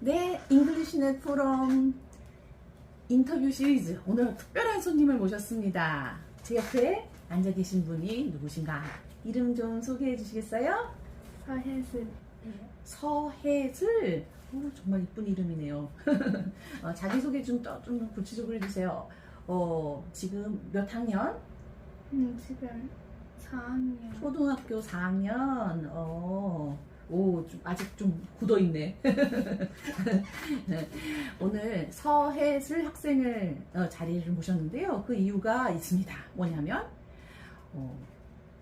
네, 잉글리시넷 포럼 인터뷰 시리즈. 오늘 특별한 손님을 모셨습니다. 제 옆에 앉아 계신 분이 누구신가? 이름 좀 소개해 주시겠어요? 서혜슬이에요. 서혜슬. 오, 정말 이쁜 이름이네요. 어, 자기소개 좀, 더- 좀 구체적으로 해주세요. 어, 지금 몇 학년? 음, 지금 4학년. 초등학교 4학년. 어, 오, 좀 아직 좀 굳어 있네. 오늘 서혜슬 학생을 어, 자리를 모셨는데요. 그 이유가 있습니다. 뭐냐면 어,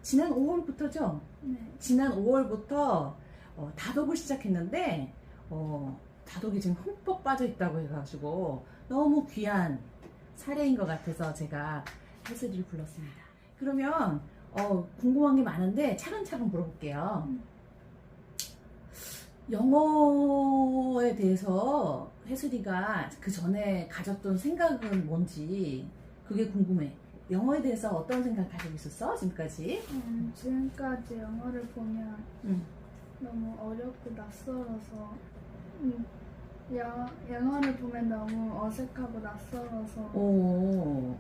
지난 5월부터죠. 네. 지난 5월부터 어, 다독을 시작했는데 어, 다독이 지금 흠뻑 빠져 있다고 해가지고 너무 귀한 사례인 것 같아서 제가 혜슬이를 불렀습니다. 그러면 어, 궁금한 게 많은데 차근차근 물어볼게요. 음. 영어에 대해서 혜슬이가 그 전에 가졌던 생각은 뭔지 그게 궁금해. 영어에 대해서 어떤 생각 가지고 있었어? 지금까지? 음, 지금까지 영어를 보면 응. 너무 어렵고 낯설어서 음, 여, 영어를 보면 너무 어색하고 낯설어서 오.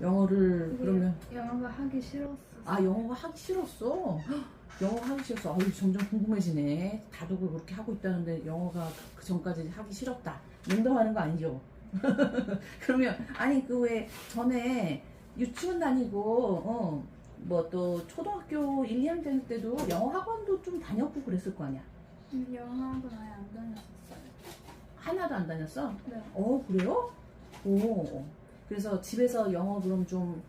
영어를 그러면 영어가 하기 싫었어. 아 영어가 하기 싫었어. 헉, 영어 하기 싫었어. 아유 점점 궁금해지네. 다독을 그렇게 하고 있다는데 영어가 그 전까지 하기 싫었다. 농담하는 거 아니죠? 그러면 아니 그 왜 전에 유치원 다니고 어 뭐 또 초등학교 1, 2학년 때도 영어 학원도 좀 다녔고 그랬을 거 아니야? 음, 영어학원 아예 안 다녔었어요. 하나도 안 다녔어? 네. 어 그래요? 오 그래서 집에서 영어 그럼 좀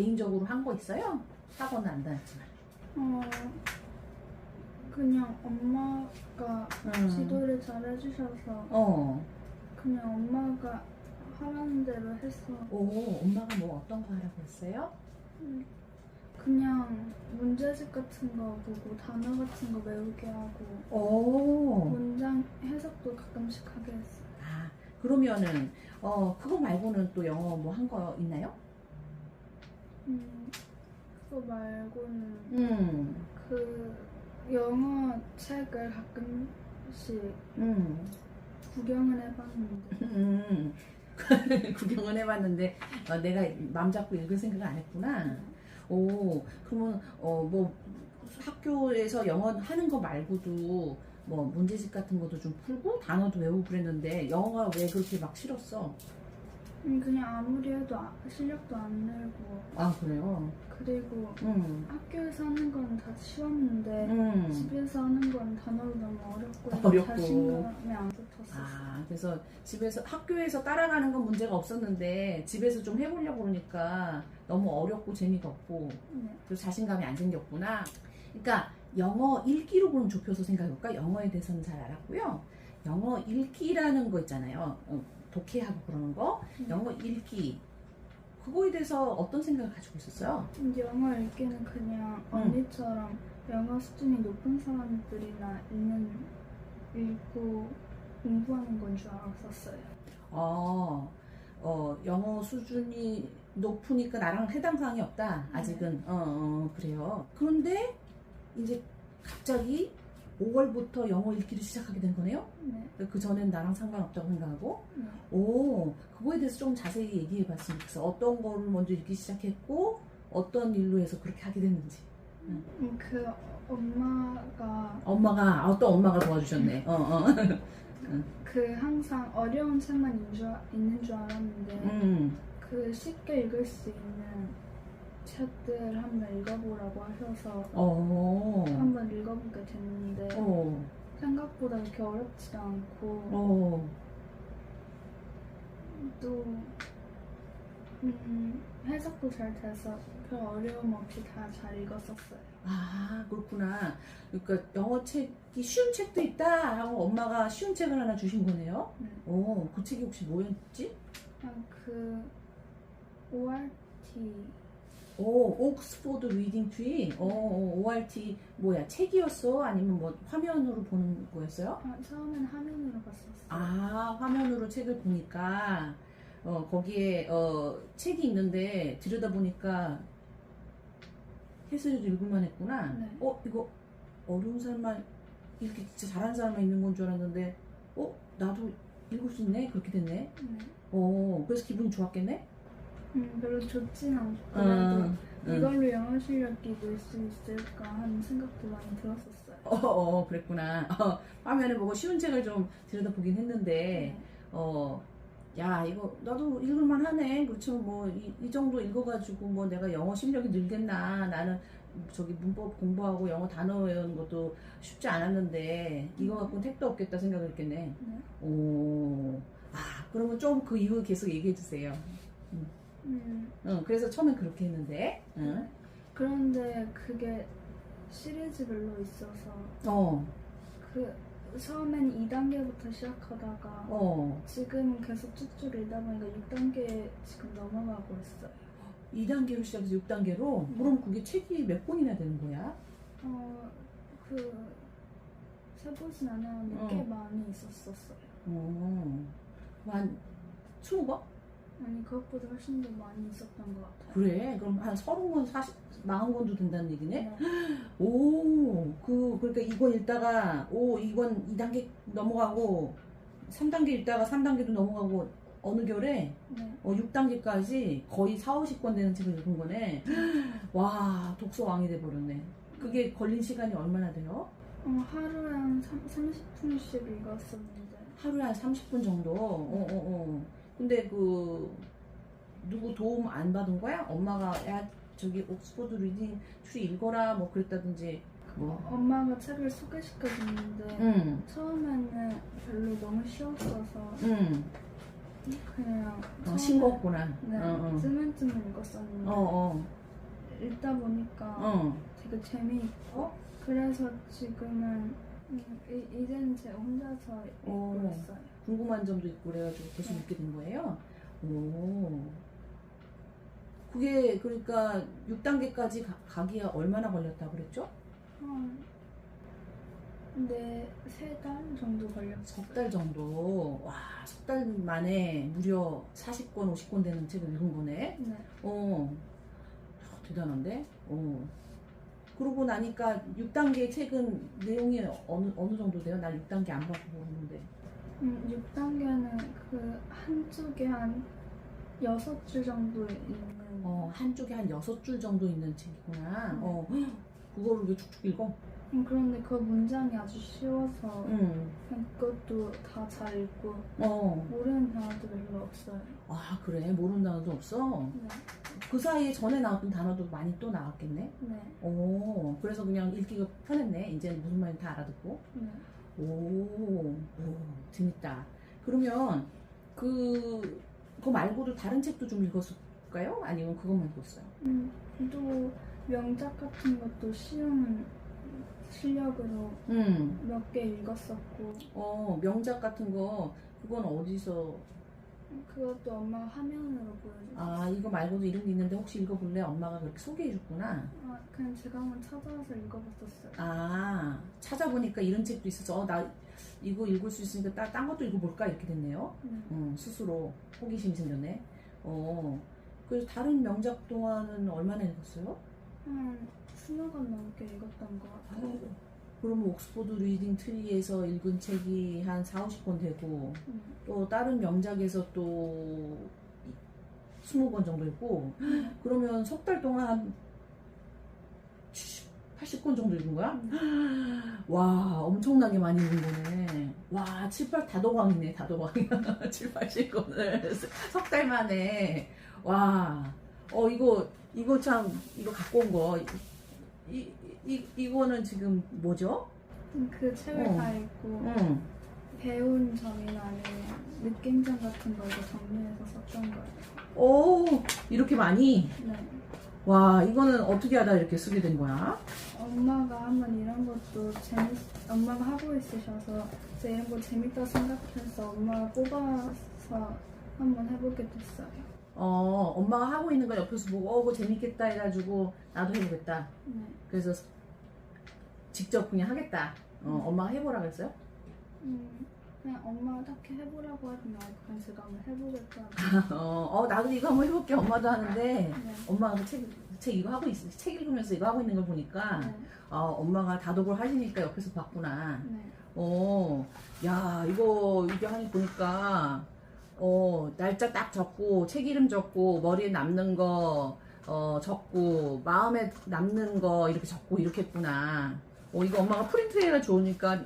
개인적으로 한 거 있어요? 학원은 안 다녔지만 어, 그냥 엄마가 음. 지도를 잘 해주셔서 어. 그냥 엄마가 하라는 대로 했어. 오 엄마가 뭐 어떤 거 하라고 했어요? 음, 그냥 문제집 같은 거 보고 단어 같은 거 외우게 하고 오. 문장 해석도 가끔씩 하게 했어. 아 그러면은 어 그거 말고는 또 영어 뭐 한 거 있나요? 음, 그거 말고는 음. 그 영어 책을 가끔씩 음. 구경을 해봤는데 음. 구경은 해봤는데 어, 내가 맘 잡고 읽을 생각을 안 했구나. 오, 그러면 어 뭐 학교에서 영어 하는 거 말고도 뭐 문제집 같은 것도 좀 풀고 단어도 외우고 그랬는데 영어가 왜 그렇게 막 싫었어? 음, 그냥 아무리 해도 아- 실력도 안 늘고 아 그래요? 그리고 음, 학교에서 하는 건 다 쉬웠는데 음. 집에서 하는 건 단어도 너무 어렵고, 어렵고. 자신감이 안 붙었어. 아 그래서 집에서 학교에서 따라가는 건 문제가 없었는데 집에서 좀 해보려고 그러니까 너무 어렵고 재미가 없고 네. 자신감이 안 생겼구나. 그러니까 영어 읽기로 그럼 좁혀서 생각해볼까? 영어에 대해서는 잘 알았고요. 영어 읽기라는 거 있잖아요. 어, 독해하고 그러는 거. 음. 영어 읽기. 그거에 대해서 어떤 생각을 가지고 있었어요? 영어 읽기는 그냥 음. 언니처럼 영어 수준이 높은 사람들이나 읽는 읽고 공부하는 건 줄 알았었어요. 어, 어, 영어 수준이 높으니까 나랑 해당 사항이 없다. 아직은. 어, 어, 그래요. 그런데 이제 갑자기 5월부터 영어 읽기를 시작하게 된 거네요? 네. 그 전엔 나랑 상관없다고 생각하고 네. 오 그거에 대해서 좀 자세히 얘기해 봤으면 좋겠어 어떤 거를 먼저 읽기 시작했고 어떤 일로 해서 그렇게 하게 됐는지 음, 그 엄마가 엄마가 어떤 엄마가 도와주셨네 어, 어. 그 항상 어려운 책만 있는 줄, 있는 줄 알았는데 음. 그 쉽게 읽을 수 있는 책들 한번 읽어보라고 하셔서 어. 한번 읽어보게 됐는데 어. 생각보다 그렇게 어렵지도 않고 어. 또 음, 해석도 잘 돼서 별 어려움 없이 다 잘 읽었었어요. 아 그렇구나 그러니까 영어 책이 쉬운 책도 있다 하고 엄마가 쉬운 책을 하나 주신 거네요 네. 오그 책이 혹시 뭐였지? 그냥 그 ORT 오, 옥스포드 리딩 트리. 어, 어, ORT 뭐야? 책이었어? 아니면 뭐 화면으로 보는 거였어요? 아, 처음엔 화면으로 봤었어요. 아, 화면으로 책을 보니까 어, 거기에 어, 책이 있는데 들여다 보니까 해설이도 읽을만 했구나. 네. 어, 이거 어려운 사람만 이렇게 진짜 잘하는 사람만 있는 건 줄 알았는데 어 나도 읽을 수 있네 그렇게 됐네. 네. 어 그래서 기분이 좋았겠네. 음, 별로 좋진 않고 음, 그래도 음. 이걸로 영어 실력이 늘 수 있을까 하는 생각도 많이 들었었어요. 어, 어 그랬구나. 어, 화면에 보고 쉬운 책을 좀 들여다보긴 했는데 네. 어. 야 이거 나도 읽을만 하네 그렇죠 뭐 이 이 정도 읽어가지고 뭐 내가 영어 실력이 늘겠나 나는 저기 문법 공부하고 영어 단어 외우는 것도 쉽지 않았는데 이거 갖고는 택도 없겠다 생각을 했겠네 네. 오, 아, 그러면 좀 그 이후 계속 얘기해 주세요. 음, 응, 그래서 처음엔 그렇게 했는데, 응, 그런데 그게 시리즈별로 있어서 어, 그 처음엔 2단계부터 시작하다가 어, 지금은 계속 쭉쭉 읽다 보니까 6단계에 지금 넘어가고 있어요. 2단계로 시작해서 6단계로? 음. 그럼 그게 책이 몇 권이나 되는 거야? 어, 그 세보진 않았는데 어. 꽤 많이 있었었어요. 어, 한 20권? 아니 그것보다 훨씬 더 많이 있었던 것 같아요. 그래, 그럼 한 30권, 40, 40권도 된다는 얘기네? 네. 오, 그, 그러니까 2권 읽다가, 오, 2권 2단계 넘어가고, 3단계 읽다가 3단계도 넘어가고, 어느 결에 네. 어, 6단계까지 거의 4, 50권 되는 책을 읽은 거네. 와, 독서 왕이 돼버렸네. 그게 걸린 시간이 얼마나 돼요? 어, 하루에 한 30 분씩 읽었었는데 하루에 한 30분 정도? 어, 어, 어. 근데 그, 누구 도움 안 받은 거야? 엄마가, 야, 저기 옥스퍼드 리딩 추리 읽어라, 뭐 그랬다든지. 뭐. 엄마가 책을 소개시켜줬는데 응, 처음에는 별로 너무 쉬웠어서 응. 그냥 어, 처음에- 싱겁구나. 네, 어, 어. 뜨문뜨문 읽었었는데 어, 어, 읽다 보니까 어. 되게 재미있고 그래서 지금은 음, 이, 이제는 제가 혼자서 읽고 오. 있어요. 궁금한 점도 있고 그래가지고 계속 네. 읽게 된 거예요. 오. 그게 그러니까 6단계까지 가, 기에 얼마나 걸렸다 그랬죠? 한 네, 세 달 정도 걸렸어요. 석 달 정도. 와, 석 달 만에 무려 40권, 50권 되는 책을 읽은 거네. 네. 어. 아, 대단한데? 어. 그러고 나니까 6단계 책은 내용이 어느, 어느 정도 돼요? 난 6단계 안 봐보고 했는데. 음, 6단계는 그 한쪽에 한 여섯 줄 정도 있는 어, 한쪽에 한 여섯 줄 정도 있는 책이구나. 네. 어, 그거를 왜 축축 읽어? 음, 그런데 그 문장이 아주 쉬워서 응. 그냥 그것도 다 잘 읽고 어. 모르는 단어도 별로 없어요. 아, 그래? 모르는 단어도 없어? 네, 그 사이에 전에 나왔던 단어도 많이 또 나왔겠네? 네, 오, 그래서 그냥 읽기가 편했네. 이제 무슨 말인지 다 알아듣고. 네. 오, 오, 재밌다. 그러면 그, 그거 말고도 다른 책도 좀 읽었을까요? 아니면 그것만 읽었어요? 음, 또 명작 같은 것도 쉬운 실력으로 응. 몇개 읽었었고 어, 명작 같은 거, 그건 어디서 그것도 엄마가 화면으로 보여줬어요. 아 이거 말고도 이런 게 있는데 혹시 읽어볼래? 엄마가 그렇게 소개해줬구나. 아, 그냥 제가 한번 찾아서 읽어봤었어요. 아 찾아보니까 이런 책도 있어서 어, 나 이거 읽을 수 있으니까 따, 딴 것도 읽어볼까 이렇게 됐네요. 네. 음, 스스로 호기심이 생겼네. 어 그래서 다른 명작 동화는 얼마나 읽었어요? 한 스무 권 넘게 읽었던 것 같아요. 그러면 옥스포드 리딩 트리에서 읽은 책이 한 4, 50권 되고 음, 또 다른 명작에서 또 20권 정도 있고 그러면 석 달 동안 한 70, 80권 정도 읽은 거야? 음, 와 엄청나게 많이 읽은 거네. 와 7, 8 다도광이네 다도광 7, 80권을 석 달 만에. 와 어 이거 이거 참 이거 갖고 온거. 이, 이, 이거는 지금 뭐죠? 음, 그 책을 어. 다 읽고 응. 배운 점이나 아니면 느낀점 같은 걸 정리해서 썼던 거예요. 오 이렇게 많이 네. 와 이거는 어떻게 하다 이렇게 쓰게 된 거야? 엄마가 한번 이런 것도 재밌, 엄마가 하고 있으셔서 제가 이런 거 재밌다 생각해서 엄마가 뽑아서 한번 해보게 됐어요. 어 엄마가 하고 있는 거 옆에서 보고 어 그거 재밌겠다 해가지고 나도 해보겠다 네. 그래서 직접 그냥 하겠다 어, 음. 엄마가 해보라 그랬어요? 음, 그냥 엄마가 딱히 해보라고 말고 그냥 제가 한번 해보겠다. 어, 어, 나도 이거 한번 해볼게. 엄마도 하는데, 네. 엄마가 그 책, 책 이거 하고 있, 책 읽으면서 이거 하고 있는 걸 보니까, 네. 어, 엄마가 다독을 하시니까 옆에서 봤구나. 네. 어, 야, 이거, 이게 하니 보니까, 어, 날짜 딱 적고, 책 이름 적고, 머리에 남는 거, 어, 적고, 마음에 남는 거 이렇게 적고, 이렇게 했구나. 어, 이거 엄마가 프린트해라 좋으니까,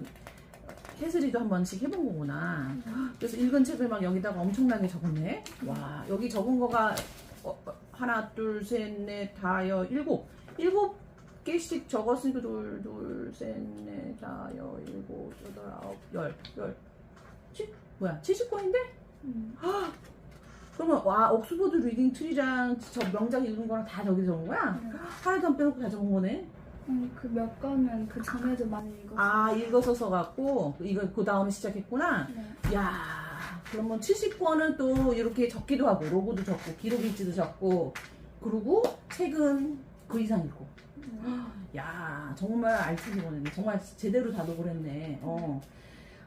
해슬이도 한 번씩 해본 거구나. 그래서 읽은 책을 막 여기다가 엄청나게 적었네. 와, 여기 적은 거가, 어, 어, 하나, 둘, 셋, 넷, 다, 여, 일곱. 일곱 개씩 적었으니까 둘, 둘, 셋, 넷, 다, 여, 일곱, 여덟, 아홉, 열, 열. 칠, 뭐야, 70권인데? 음. 그러면, 와, 옥스퍼드 리딩 트리랑 저 명작 읽은 거랑 다 저기 적은 거야? 네. 하나도 안 빼놓고 다 적은 거네? 음, 그몇 권은 그 전에도 많이 읽었어요. 아, 읽어서 갖고 이거 그 다음에 시작했구나? 네. 야, 그러면 70권은 또 이렇게 적기도 하고, 로고도 적고, 기록 일지도 적고, 그리고 책은 그 이상 읽고. 네. 야, 정말 알차게 보냈네. 정말 제대로 다독을 했네. 어.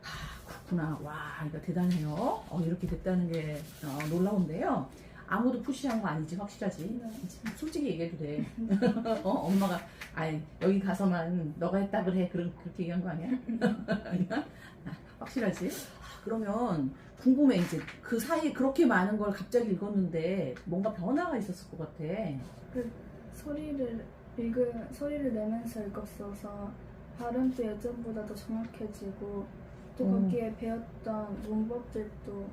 하, 그렇구나. 와, 이거 대단해요. 어, 이렇게 됐다는 게 어, 놀라운데요. 아무도 푸시한 거 아니지, 확실하지? 네. 솔직히 얘기해도 돼. 어, 엄마가, 아이, 여기 가서만 너가 했다 그래. 그런, 그렇게 얘기한 거 아니야? 아니야? 아, 확실하지? 아, 그러면 궁금해, 이제. 그 사이에 그렇게 많은 걸 갑자기 읽었는데 뭔가 변화가 있었을 것 같아. 소리를 읽은 소리를 내면서 읽었어서 발음도 예전보다 더 정확해지고 또 음. 거기에 배웠던 문법들도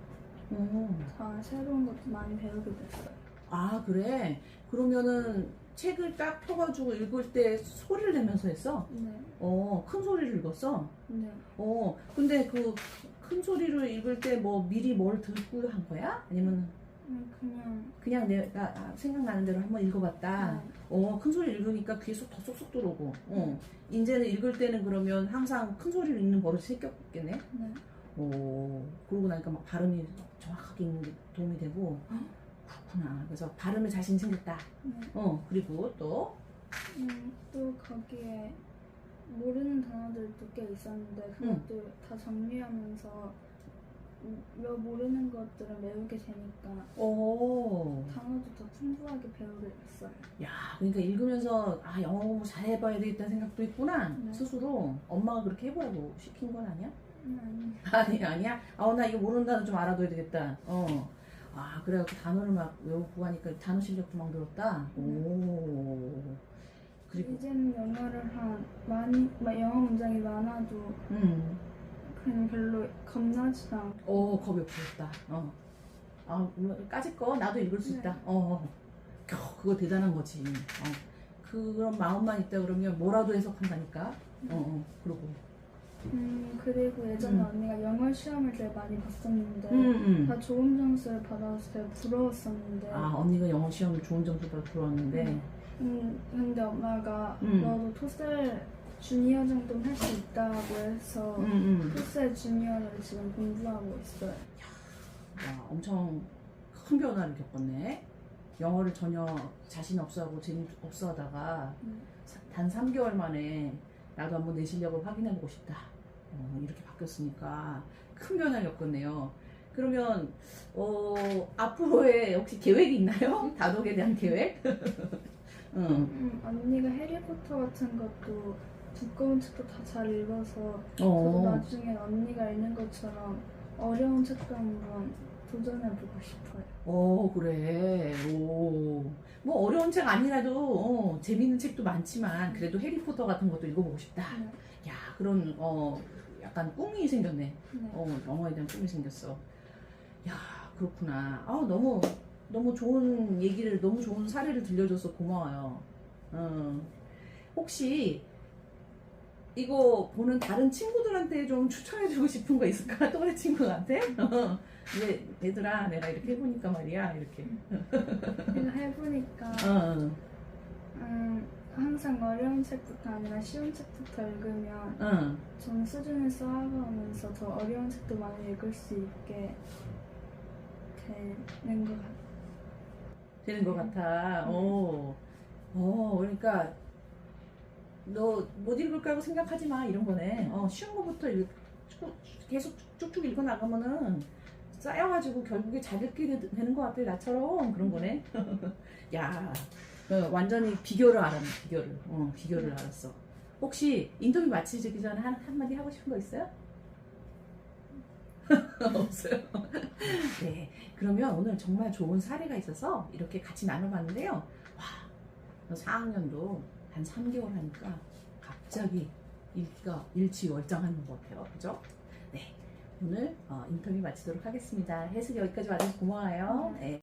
음. 다 새로운 것도 많이 배우게 됐어요. 아, 그래? 그러면은 책을 딱 펴가지고 읽을 때 소리를 내면서 했어? 네, 어, 큰 소리를 읽었어? 네. 어, 근데 그 큰 소리를 읽을 때 뭐 미리 뭘 듣고 한 거야? 아니면 음, 그냥 그냥 내가 아, 생각나는 대로 한번 읽어봤다? 네. 어, 큰 소리 읽으니까 귀에 쏙, 더 쏙쏙 들어오고. 어. 이제는 읽을 때는 그러면 항상 큰 소리를 읽는 버릇이 생겼겠네? 네. 오, 그러고 나니까 막 발음이 정확하게 읽는 게 도움이 되고. 그렇구나. 그래서 발음에 자신 생겼다. 네. 어, 그리고 또, 음, 또 거기에 모르는 단어들도 꽤 있었는데 그것도 다 정리하면서 음, 몇 모르는 것들은 외우게 되니까 오, 단어도 더 풍부하게 배우게 됐어요. 야, 그러니까 읽으면서, 아, 영어 공부 잘해봐야 되겠다는 생각도 있구나. 네. 스스로. 엄마가 그렇게 해보라고 시킨 건 아니야? 음, 아니, 아니, 아니야? 아, 나 이거 모르는 단어 좀 알아둬야 되겠다. 어. 아, 그래갖고 단어를 막 외우고 하니까 단어 실력도 막 늘었다. 오. 그리고, 이제는 영어를 한 많이 막 영어 문장이 많아도 음. 그냥 별로 겁나지 않고 오, 겁이 없어졌다. 어. 아, 까짓 거 나도 읽을 수 네. 있다. 어. 겨, 그거 대단한 거지. 어. 그런 마음만 있다 그러면 뭐라도 해석한다니까. 어, 어. 그러고. 음 그리고 예전에 음. 언니가 영어 시험을 되게 많이 봤었는데 음, 음. 다 좋은 점수를 받아서 되게 부러웠었는데 아, 언니가 영어 시험 좋은 점수 받아 들어왔는데. 음. 음, 근데 엄마가 음. 너도 토셀 주니어 정도는 할 수 있다고 해서 음, 음. 토셀 주니어를 지금 공부하고 있어요. 와, 엄청 큰 변화를 겪었네. 영어를 전혀 자신 없어하고 재미 없어 하다가 음. 단 3개월 만에 나도 한번 내 실력을 확인해보고 싶다. 어, 이렇게 바뀌었으니까 큰 변화를 겪었네요. 그러면, 어, 앞으로의 혹시 계획이 있나요? 다독에 대한 계획? 응. 음, 언니가 해리포터 같은 것도 두꺼운 책도 다 잘 읽어서 저도 어, 나중에 언니가 읽는 것처럼 어려운 책도 한번 도전해보고 싶어요. 어, 그래. 오. 뭐 어려운 책 아니라도 어, 재밌는 책도 많지만 그래도 해리포터 같은 것도 읽어보고 싶다. 네. 야, 그런 어 약간 꿈이 생겼네. 네. 어, 영어에 대한 꿈이 생겼어. 야, 그렇구나. 아, 너무 너무 좋은 얘기를 너무 좋은 사례를 들려줘서 고마워요. 어. 혹시 이거 보는 다른 친구들한테 좀 추천해주고 싶은 거 있을까? 또래 친구한테? 어. 얘, 얘들아, 내가 이렇게 해보니까 말이야. 이렇게. 제가 해보니까 어, 음, 항상 어려운 책부터 아니라 쉬운 책부터 읽으면 어. 좀 수준을 쌓아가면서 더 어려운 책도 많이 읽을 수 있게 되는 것 같아요. 되는 것 같아. 어. 어, 그러니까 너 못 읽을까 하고 생각하지 마 이런 거네. 어, 쉬운 거부터 읽, 쭉- 계속 쭉쭉 읽어 나가면은 쌓여가지고 결국에 자기끼리 되는 것 같아 나처럼 그런 거네. 야, 어, 완전히 비교를 알았네 비교를. 어, 비교를 알았어. 혹시 인터뷰 마치기 전에 한 한마디 하고 싶은 거 있어요? 없어요. 네, 그러면 오늘 정말 좋은 사례가 있어서 이렇게 같이 나눠봤는데요. 와, 4학년도 한 3개월 하니까 갑자기 일기가 일치월장하는 것 같아요. 그죠? 네, 오늘 어, 인터뷰 마치도록 하겠습니다. 해석이 여기까지 와줘서 고마워요. 네.